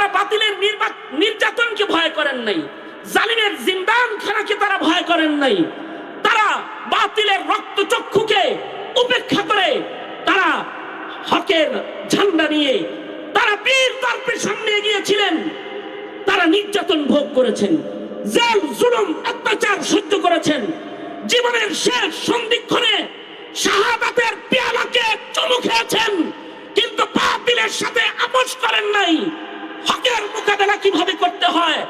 তারা বাতিলের নির্যাতনকে ভয় করেন নাই। জালিমের জিন্দান খানাকে তারা ভয় করেন নাই। তারা বাতিলের রক্তচক্ষুকে উপেক্ষা করে তারা হকের ঝান্ডা নিয়ে তারা বীর দর্পের সামনে এগিয়েছিলেন তারা নির্যাতন ভোগ করেছেন। জেল, জুলুম, অত্যাচার সহ্য করেছেন। জীবনের শেষ সন্ধিক্ষণে শাহাদাতের পেয়ালাকে চুমু খেয়েছেন। কিন্তু বাতিলের সাথে আপোষ করেন নাই। হকের মোকাবেলা কীভাবে করতে হয়?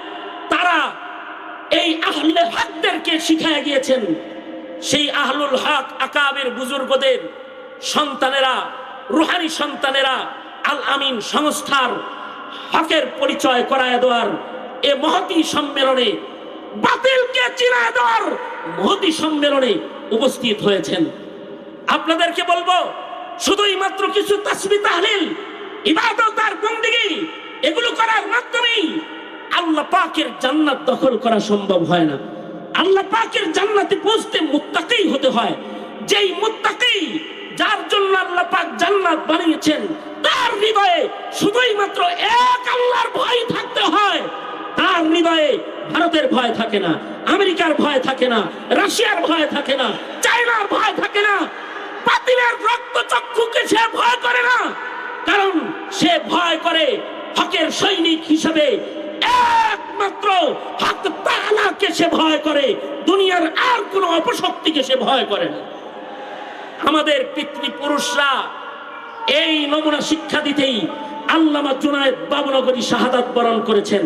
তারা এই আহলে হকদেরকে শিখায় গিয়েছেন। সেই আহলুল হক আকাবের বুজুর্গদের সন্তানেরা, রুহানি সন্তানেরা আল আমিন সংস্থার হকের পরিচয় করায় দেওয়ার এ মহতি সম্মেলনে বাতিলকে চিনায় দেওয়ার মহতি সম্মেলনে উপস্থিত হয়েছেন। আপনাদেরকে বলব, শুধুই মাত্র কিছু তাসবি তাহলিল, ইবাদত আর বন্দিগি এগুলো করার মাধ্যমেই আল্লাহ পাকের জান্নাত দখল করা সম্ভব হয় না। আল্লাহ পাকের জান্নাতে পৌঁছতে মুত্তাকি হতে হয়। যেই মুত্তাকি, যার জন্য আল্লাহ পাক জান্নাত বানিয়েছেন, তার হৃদয়ে শুধুই মাত্র এক আল্লাহর ভয় থাকতে হয়। তার হৃদয়ে ভারতের ভয় থাকে না, আমেরিকার ভয় থাকে না, রাশিয়ার ভয় থাকে না, চায়নার ভয় থাকে না। বাতিলের রক্ত চক্ষুকে সে ভয় করে না, কারণ সে ভয় করে হকের সৈনিক হিসেবে একমাত্র হক তাআলাকে সে ভয় করে। দুনিয়ার আর কোনো অপশক্তিকে সে ভয় করে না। আমাদের পিতৃপুরুষরা এই নমুনা শিক্ষা দিতেই আল্লামা জুনায়েদ বাবুনগরী শাহাদাত বরণ করেছেন।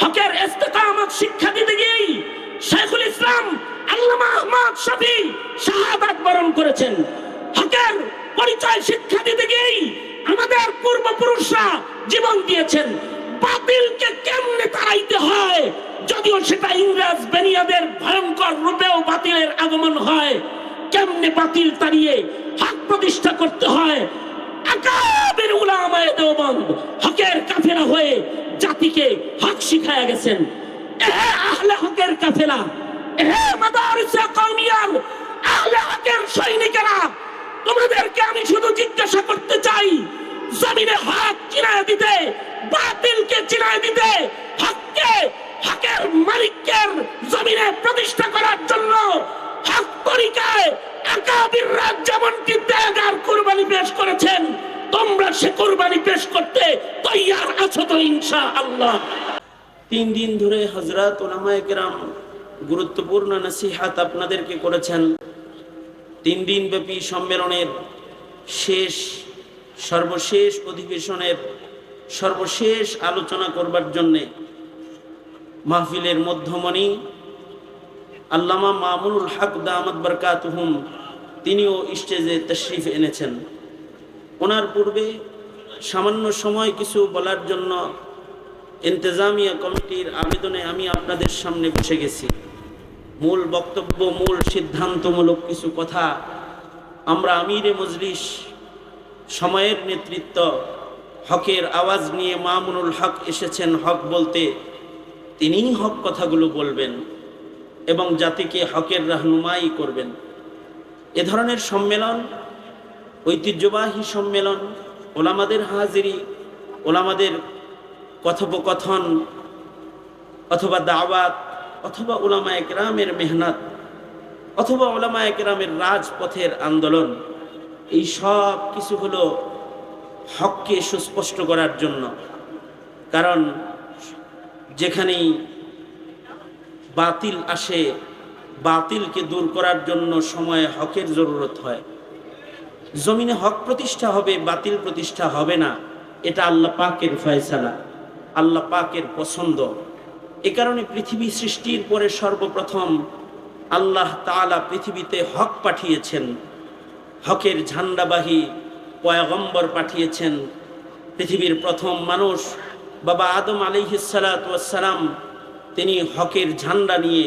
হকের ইস্তেকামত শিক্ষা দিতে গিয়েই শেখুল ইসলাম, আল্লামা আহমদ শফি শাহাদাত বরণ করেছেন। হকের পরিচয় শিক্ষা দিতে গিয়েই আমাদের পূর্বপুরুষরা জীবন দিয়েছেন। বাতিলকে কেমনে তাড়াইতে হয়? যদিও সেটা ইংরেজ বেনিয়াদের ভয়ঙ্কর রূপেও বাতিলের আগমন হয়, কেমনে বাতিল তাড়িয়ে হক প্রতিষ্ঠা করতে হয়? আকাবের হকের হয়ে জাতিকে হক শিখায়া গেছেন। আহলে হকের আহলে হকের সৈনিকেরা তোমাদেরকে আমি শুধু জিজ্ঞাসা করতে চাই, জমিনে হক চিনায় দিতে, বাতিলকে চিনায় দিতে, হককে, হকের মালিকের জমিনে প্রতিষ্ঠা করার জন্য হক তরিকায় একাবির রাজ যেমনটি ত্যাগ আর কোরবানি পেশ করেছেন, তোমরা সে কোরবানি পেশ করতে তৈয়ার আছো তো ইনশা আল্লাহ তিন দিন ধরে হজরত ওলামায়ে কেরাম গুরুত্বপূর্ণ নসিহাত আপনাদেরকে করেছেন। তিন দিন ব্যাপী সম্মেলনের শেষ, সর্বশেষ অধিবেশনের সর্বশেষ আলোচনা করবার জন্যে মাহফিলের মধ্যমণি আল্লামা মামুনুল হক দামাত বরকাতুহুম তিনিও স্টেজে তশরিফ এনেছেন। ওনার পূর্বে সামান্য সময় কিছু বলার জন্য ইন্তেজামিয়া কমিটির আবেদনে আমি আপনাদের সামনে বসে গেছি। মূল বক্তব্য, মূল সিদ্ধান্তমূলক কিছু কথা আমরা আমিরে মজলিস সময়ের নেতৃত্ব, হকের আওয়াজ নিয়ে মামুনুল হক এসেছেন হক বলতে তিনিই হক কথাগুলো বলবেন এবং জাতিকে হকের রাহনুমাই করবেন। এ ধরনের সম্মেলন, ঐতিহ্যবাহী সম্মেলন, ওলামাদের হাজিরি, ওলামাদের কথোপকথন অথবা দাওয়াত অথবা ওলামা একরামের মেহনত, অথবা ওলামা একরামের রাজপথের আন্দোলন, এই সব কিছু হলো হককে সুস্পষ্ট করার জন্য। কারণ যেখানেই বাতিল আসে, বাতিলকে দূর করার জন্য সময়ে হকের জরুরত হয়। জমিনে হক প্রতিষ্ঠা হবে, বাতিল প্রতিষ্ঠা হবে না, এটা আল্লাহ পাকের ফয়সালা, আল্লাহ পাকের পছন্দ। এ কারণে পৃথিবী সৃষ্টির পরে সর্বপ্রথম আল্লাহ তাআলা পৃথিবীতে হক পাঠিয়েছেন। হকের ঝান্ডাবাহী পয়গম্বর পাঠিয়েছেন। পৃথিবীর প্রথম মানুষ বাবা আদম আলিহিসালাম তিনি হকের ঝান্ডা নিয়ে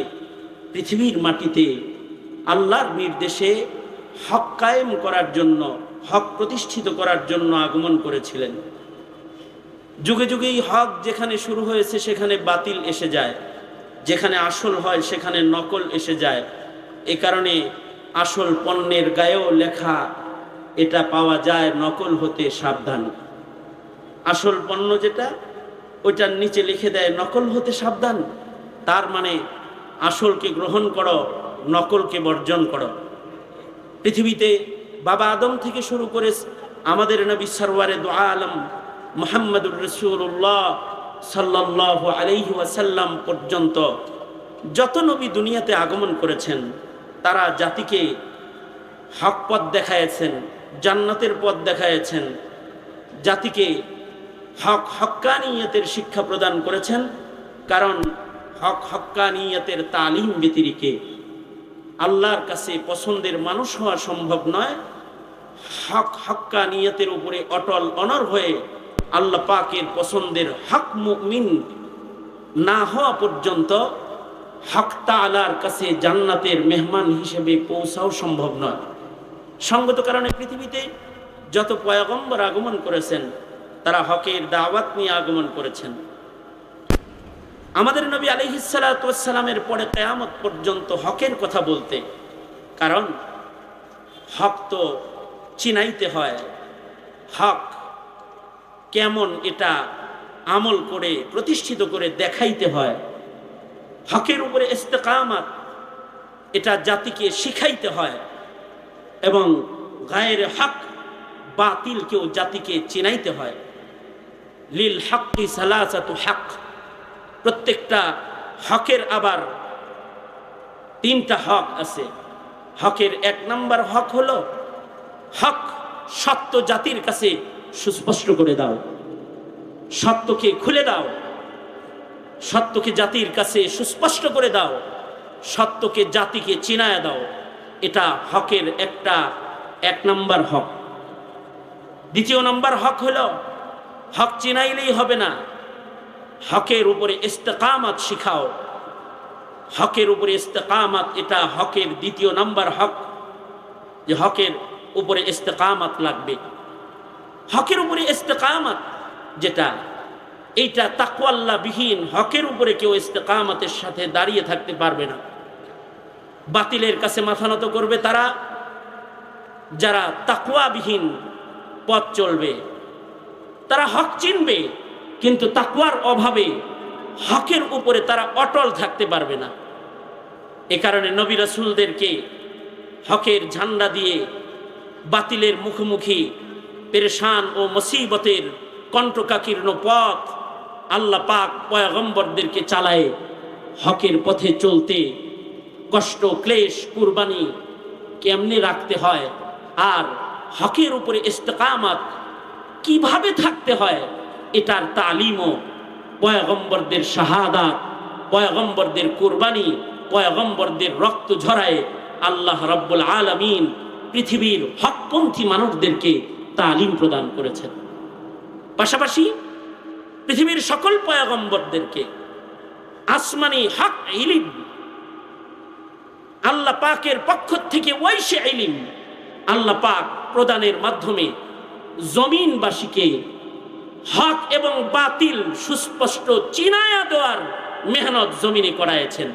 পৃথিবীর মাটিতে আল্লাহর নির্দেশে হক কায়েম করার জন্য, হক প্রতিষ্ঠিত করার জন্য আগমন করেছিলেন। যুগে যুগেই হক যেখানে শুরু হয়েছে সেখানে বাতিল এসে যায়। যেখানে আসল হয় সেখানে নকল এসে যায়। এ কারণে আসল পণ্যের গায়েও লেখা, এটা পাওয়া যায় নকল হতে সাবধান। আসল পণ্য যেটা, ওইটার নিচে লিখে দেয়, নকল হতে সাবধান। তার মানে আসলকে গ্রহণ করো, নকলকে বর্জন করো। পৃথিবীতে বাবা আদম থেকে শুরু করে আমাদের নবী সরওয়ারে দোয়া আলম মোহাম্মদুর রসুল্লাহ সাল্লাহ আলহি ওয়াসাল্লাম পর্যন্ত যত নবী দুনিয়াতে আগমন করেছেন, তারা জাতিকে হক পথ দেখাইছেন জান্নাতের পথ দেখাইছেন জাতিকে হক হক্কানিয়তের শিক্ষা প্রদান করেছেন, কারণ হক হক্কানিয়তের তালিম ব্যতিরিকে। আল্লাহর কাছে পছন্দের মানুষ হওয়া সম্ভব নয়। হক হক্কানিয়তের উপরে অটল অনর হয়ে আল্লাহ পাকের পছন্দের হক মুমিন না হওয়া পর্যন্ত হক তালার কাছে জান্নাতের মেহমান হিসেবে পৌঁছাও সম্ভব নয়। সঙ্গত কারণে পৃথিবীতে যত পয়াগম্বর আগমন করেছেন, তারা হকের দাওয়াত নিয়ে আগমন করেছেন। আমাদের নবী আলহিসালামের পরে কেয়ামত পর্যন্ত হকের কথা বলতে, কারণ হক তো চিনাইতে হয়। হক কেমন এটা আমল করে, প্রতিষ্ঠিত করে দেখাইতে হয়। হকের উপরে ইস্তেকামাত, এটা জাতিকে শিখাইতে হয় এবং গায়ের হক বাতিলকেও জাতিকে চিনাইতে হয়। লিল হকি সালাসাতু হক, প্রত্যেকটা হকের আবার তিনটা হক আছে। হকের এক নম্বর হক হলো হক সত্য জাতির কাছে সুস্পষ্ট করে দাও। সত্যকে খুলে দাও। সত্যকে জাতির কাছে সুস্পষ্ট করে দাও। সত্যকে জাতিকে চিনায় দাও। এটা হকের একটা, এক নম্বর হক। দ্বিতীয় নম্বর হক হলো, হক চিনাইলেই হবে না। হকের উপরে ইস্তেকামাত শিখাও। হকের উপরে ইস্তেকামাত, এটা হকের দ্বিতীয় নাম্বার হক। যে হকের উপরে ইস্তেকামাত লাগবে। হকের উপরে ইস্তেকামাত যেটা, এইটা তাকওয়াল্লা বিহীন হকের উপরে কেউ ইস্তেকামাতের সাথে দাঁড়িয়ে থাকতে পারবে না। বাতিলের কাছে মাথা নত করবে তারা, যারা তাকুয়াবিহীন পথ চলবে। তারা হক চিনবে, কিন্তু তাকুয়ার অভাবে হকের উপরে তারা অটল থাকতে পারবে না। এ কারণে নবী রাসুলদেরকে হকের ঝান্ডা দিয়ে বাতিলের মুখোমুখি পেরেশান ও মুসিবতের কণ্ঠকাকীর্ণ পথ আল্লাহ পাক পয়গম্বরদেরকে চালায় হকের পথে চলতে। কষ্ট, ক্লেশ, কুরবানি কেমনে রাখতে হয়? আর হকের উপরে ইস্তেকামাত কীভাবে থাকতে হয়? এটার তালিমও পয়গম্বরদের শাহাদাত, পয়গম্বরদের কুরবানি, পয়গম্বরদের রক্ত ঝরায় আল্লাহ রব্বুল আলমিন পৃথিবীর হকপন্থী মানুষদেরকে তালিম প্রদান করেছেন। পাশাপাশি পৃথিবীর সকল পয়াগম্বরদেরকে আসমানি হক ইলিম, আল্লাহ পাকের পক্ষ থেকে ওই সে ইলিম আল্লাহ পাক প্রদানের মাধ্যমে জমিনবাসীকে হক এবং বাতিল, সুস্পষ্ট চিনায়া দেওয়ার মেহনত জমিনে করাইছেন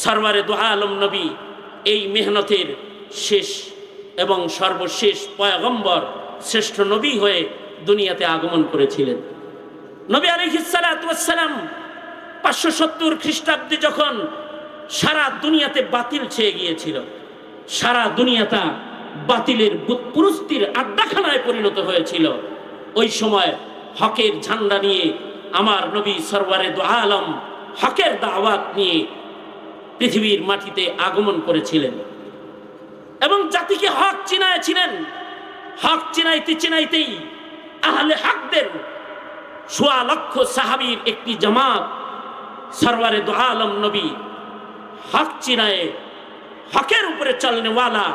সরওয়ারে দোয়া আলম নবী এই মেহনতের শেষ এবং সর্বশেষ পয়গম্বর শ্রেষ্ঠ নবী হয়ে দুনিয়াতে আগমন করেছিলেন। নবী আলহিসালাম পাঁচশো সত্তর খ্রিস্টাব্দে যখন সারা দুনিয়াতে বাতিল ছেয়ে গিয়েছিল, সারা দুনিয়াটা বাতিলের পুরস্তির আড্ডাখানায় পরিণত হয়েছিল। ওই সময় হকের ঝান্ডা নিয়ে আমার নবী সরওয়ারে দো আলম হকের দাওয়াত নিয়ে পৃথিবীর মাটিতে আগমন করেছিলেন। এবং জাতিকে হক চিনাইছিলেন হক চিনাইতে চিনাইতেই আহলে হকদের সোয়া লক্ষ সাহাবির একটি জামাত সরওয়ারে দো আলম নবী হক চিনায়ে হকের উপরে চলনেওয়ালা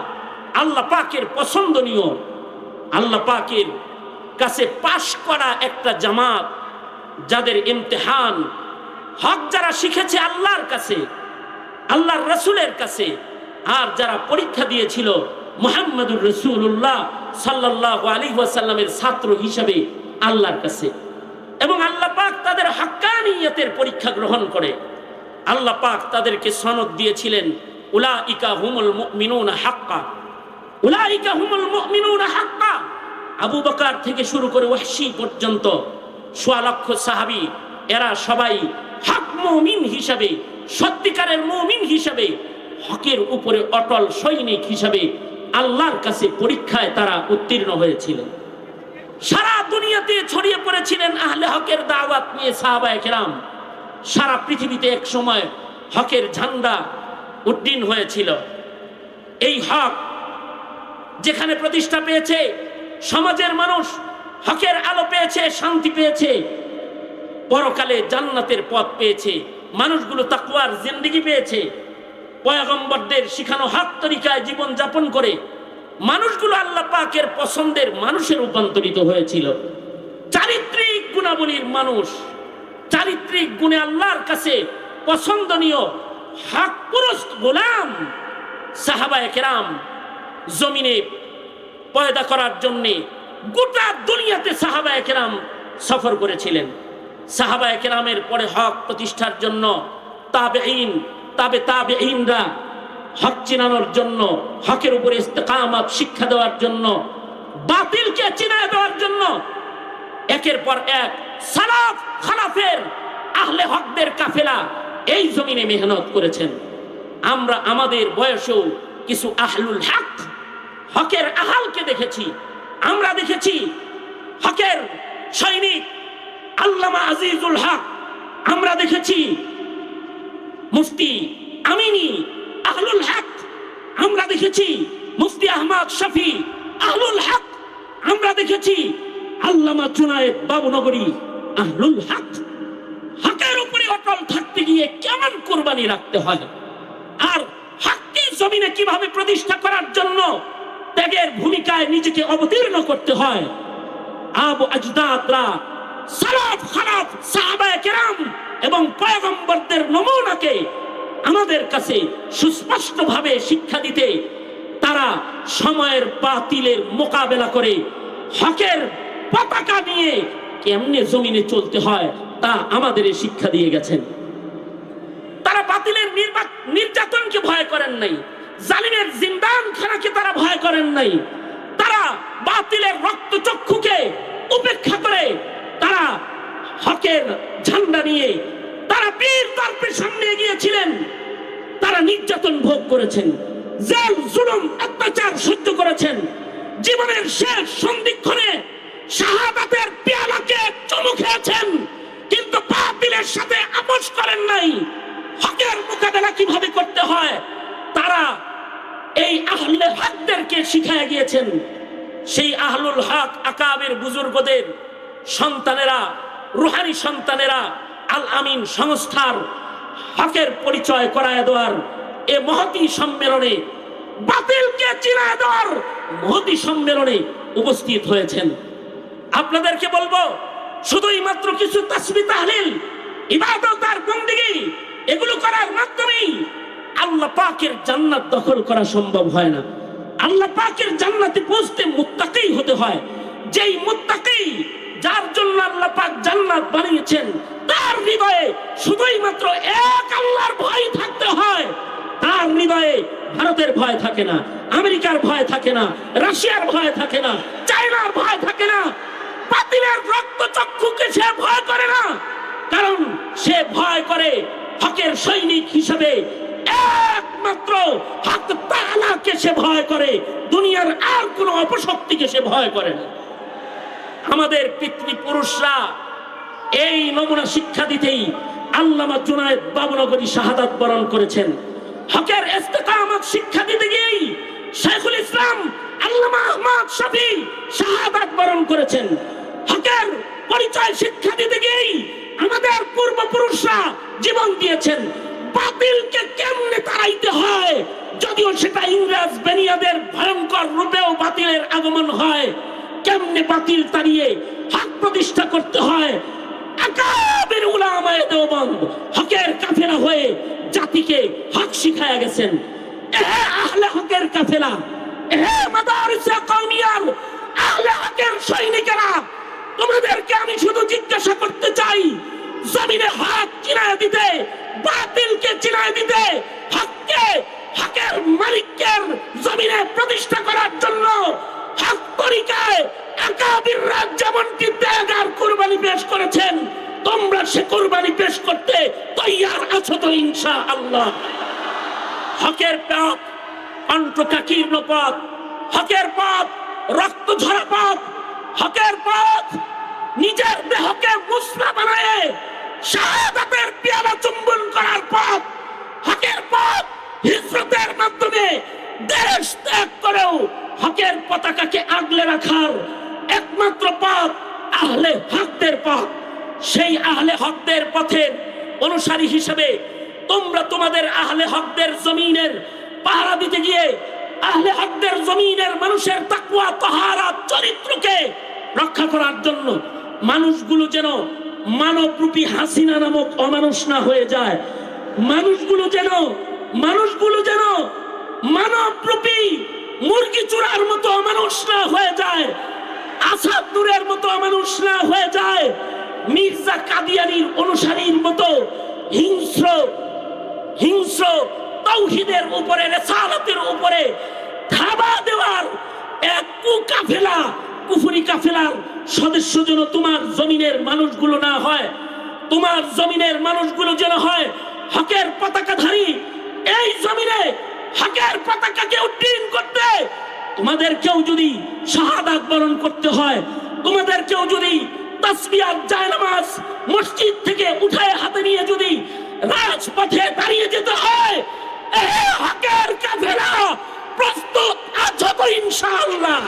আল্লাহ পাকের পছন্দনীয়, আল্লাহ পাকের কাছে পাশ করা একটা জামাত যাদের ইমতেহান। হক যারা শিখেছে আল্লাহর কাছে, আল্লাহর রসুলের কাছে আর যারা পরীক্ষা দিয়েছিল মোহাম্মদুর রসুল্লাহ সাল্লাহ আলী ওয়াসাল্লামের ছাত্র হিসাবে আল্লাহর কাছে। এবং আল্লাহ পাক তাদের হাক্কানিয়তের পরীক্ষা গ্রহণ করে। আল্লাহ পাক তাদেরকে সনদ দিয়েছিলেন উলা ইকা হুমুল মিনুন হাক্কা। উলা ইকা হুমুল মিনুন হাক্কা। আবু বকার থেকে শুরু করে ওয়াহশি পর্যন্ত সোয়া লক্ষ সাহাবি, এরা সবাই হক মৌমিন হিসাবে, সত্যিকারের মৌমিন হিসাবে হকের উপরে অটল সৈনিক হিসাবে আল্লাহর কাছে পরীক্ষায় তারা উত্তীর্ণ হয়েছিল সারা দুনিয়াতে ছড়িয়ে পড়েছিলেন আহলে হকের দাওয়াত নিয়ে সাহাবা একরাম সারা পৃথিবীতে এক সময় হকের ঝান্ডা উড্ডীন হয়েছিল। এই হক যেখানে প্রতিষ্ঠা পেয়েছে, সমাজের মানুষ হকের আলো পেয়েছে, শান্তি পেয়েছে, পরকালে জান্নাতের পথ পেয়েছে, মানুষগুলো তাকুয়ার জিন্দিগি পেয়েছে পয়গম্বরদের শিখানো হাত তরিকায় জীবন যাপন করে মানুষগুলো আল্লাহ পাকের পছন্দের মানুষে রূপান্তরিত হয়েছিল। চারিত্রিক গুণাবলীর মানুষ, চারিত্রিক গুণে আল্লাহর কাছে পছন্দনীয় হাক পুরুষ গোলাম সাহাবায়ে কেরাম জমিনে পয়দা করার জন্যে গোটা দুনিয়াতে সাহাবায়ে কেরাম সফর করেছিলেন। সাহাবায়ে কেরামের পরে হক প্রতিষ্ঠার জন্য তাবে ইন তাবে তাবে ইনরা হক চিনানোর জন্য, হকের উপরে ইস্তেকামত, শিক্ষা দেওয়ার জন্য, বাতিলকে চিনায় দেওয়ার জন্য একের পর এক সালাফ খালাফের আহলে হকদের কাফেলা এই জমিনে মেহনত করেছেন। আমরা আমাদের বয়সেও কিছু আহলুল হক, হকের আহালকে দেখেছি। আমরা দেখেছি হকের সৈনিক আল্লামা আজিজুল হক, আমরা দেখেছি মুফতি আমিনী আহলুল হক। আমরা দেখেছি মুফতি আহমদ শফি আহলুল হক। আমরা দেখেছি আল্লামা জুনায়েদ বাবুনগরী আহলুল হক। হকের উপরে অটল থাকতে গিয়ে কেমন কোরবানি রাখতে হয়? আর হককে জমিনে কীভাবে প্রতিষ্ঠা করার জন্য ত্যাগের ভূমিকায় নিজেকে অবতীর্ণ করতে হয়? আবু আজদাদরা সালাফ খালাফ সাহাবায়ে কেরাম এবং পয়গম্বরদের নমুনাকে আমাদের কাছে সুস্পষ্টভাবে শিক্ষা দিতে তারা সময়ের বাতিলের মোকাবেলা করে হকের পতাকা নিয়ে কেমনে জমিনে চলতে হয় তা আমাদের শিক্ষা দিয়ে গেছেন। তারা বাতিলের নির্যাতনকে ভয় করেন নাই, জালিমের জিন্দান খানাকে তারা ভয় করেন নাই। তারা বাতিলের রক্তচক্ষুকে উপেক্ষা করে তারা হকের ঝান্ডা নিয়ে তারা বীর দর্পের সামনে গিয়েছিলেন তারা নির্যাতন ভোগ করেছেন, জেল, জুলুম, অত্যাচার সহ্য করেছেন, জীবনের শেষ সন্ধিক্ষণে শাহাদাতের পেয়ালাকে চুমু খেয়েছেন, কিন্তু বাতিলের সাথে আপোষ করেন নাই। হকের মোকাবেলা কীভাবে করতে হয়? তারা এই আহলে হকদেরকে শিখায় গিয়েছেন। সেই আহলুল হক আকাবের বুজুর্গদের সন্তানেরা, রুহানি সন্তানেরা, আল আমিন সংস্থার হকের পরিচয় করায় দেওয়ার এ মহতি সম্মেলনে বাতিলকে চিনায় দেওয়ার মহতি সম্মেলনে উপস্থিত হয়েছেন। আপনাদেরকে বলব, শুধুই মাত্র কিছু তাসবি তাহলিল ইবাদত আর বন্দিগি, এগুলো করার মাধ্যমেই আল্লাহ পাকের জান্নাত দখল করা সম্ভব হয় না। আল্লাহ পাকের জান্নাতে পৌঁছতে মুত্তাকি হতে হয়। যেই মুত্তাকি যার জন্য আল্লাহ পাক জান্নাত বানিয়েছেন, তার হৃদয়ে শুধুই মাত্র এক আল্লাহর ভয় থাকতে হয়। তার হৃদয়ে ভারতের ভয় থাকে না, আমেরিকার ভয় থাকে না, রাশিয়ার ভয় থাকে না, চায়নার ভয় থাকে না। বাতিলের রক্ত চক্ষুকে সে ভয় করে না, কারণ সে ভয় করে হকের সৈনিক হিসেবে। একমাত্র হক তাআলাকে সে ভয় করে, দুনিয়ার আর কোনো অপশক্তিকে সে ভয় করে না। আমাদের পিতৃপুরুষরা এই নমুনা শিক্ষা দিতেই আল্লামা জুনায়েদ বাবুনগরী শাহাদাত বরণ করেছেন। হকের ইস্তেকামত শিক্ষা দিতে গিয়েই শেখুল ইসলাম, আল্লামা আহমদ শফি শাহাদাত বরণ করেছেন। হকের পরিচয় শিক্ষা দিতে গিয়েই আমাদের পূর্বপুরুষরা জীবন দিয়েছেন। বাতিলকে কেমনে তাড়াইতে হয়? যদিও সেটা ইংরেজ বেনিয়াদের ভয়ঙ্কর রূপেও বাতিলের আগমন হয়। কেমনে বাতিল তাড়িয়ে হক প্রতিষ্ঠা করতে হয়? আকাবের উলামায়ে দেওবন্দ হকের কাফেলা হয়ে জাতিকে হক শিখায়া গেছেন। এহে আহলে হকের কাফেলা এহে মাদারিসে কওমিয়ার আহলে হকের সৈনিকেরা, তোমাদেরকে আমি শুধু জিজ্ঞাসা করতে চাই, জমিনে হক চিনায় দিতে, বাতিলকে চিনায় দিতে, হককে, হকের মালিকের জমিনে প্রতিষ্ঠা করার জন্য হক তরিকায় একাবিররা যেমনটি ত্যাগ আর কোরবানি পেশ করেছেন, তোমরা সে কোরবানি পেশ করতে তৈয়ার আছো তো ইনশা আল্লাহ হকের পথ কণ্ঠকাকীর্ণ পথ হকের পথ রক্ত ঝরা পথ হকের পথ নিজের দেহকে মুসলা বানায় শাহাদাতের পেয়ালা চুম্বন করার পথ হকের পথ হিজরতের মাধ্যমে দেশ ত্যাগ করেও হকের পতাকাকে আগলে রাখার একমাত্র পথ আহলে হকদের পথ। সেই আহলে হকদের পথের অনুসারী হিসেবে তোমরা তোমাদের আহলে হকদের জমিনের পাহারা দিতে গিয়ে আহলে হকদের জমিনের মানুষের তাকুয়া তাহারা, চরিত্রকে রক্ষা করার জন্য মানুষগুলো যেন মানবরূপী হাসিনা নামক অমানুষ না হয়ে যায়। মানুষগুলো যেন মানুষগুলো যেন মানবরূপী মুরগি চূড়ার মতো অমানুষ না হয়ে যায়, আসাদ নূরের মতো মানুষ না হয়ে যায়, মির্জা কাদিয়ানির অনুসারীর মতো হিংস্র হিংস্র তৌহিদের উপরে, রেসালতের উপরে থাবা দেওয়ার এক কুকাফেলা, কুফুরি কাফেলার সদস্য যেন তোমার জমিনের মানুষগুলো না হয়, তোমার জমিনের মানুষগুলো যেন হয় হকের পতাকাধারী, এই জমিনে হকের পতাকাকে উড্ডীন করতে তোমাদেরকেও যদি শাহাদাত বরণ করতে হয় তোমাদেরকেও যদি জায়নামাজ মসজিদ থেকে উঠায় হাতে নিয়ে যদি রাজপথে দাঁড়িয়ে যেতে হয় হকের কাফেলা প্রস্তুত আছো তো ইনশাআল্লাহ।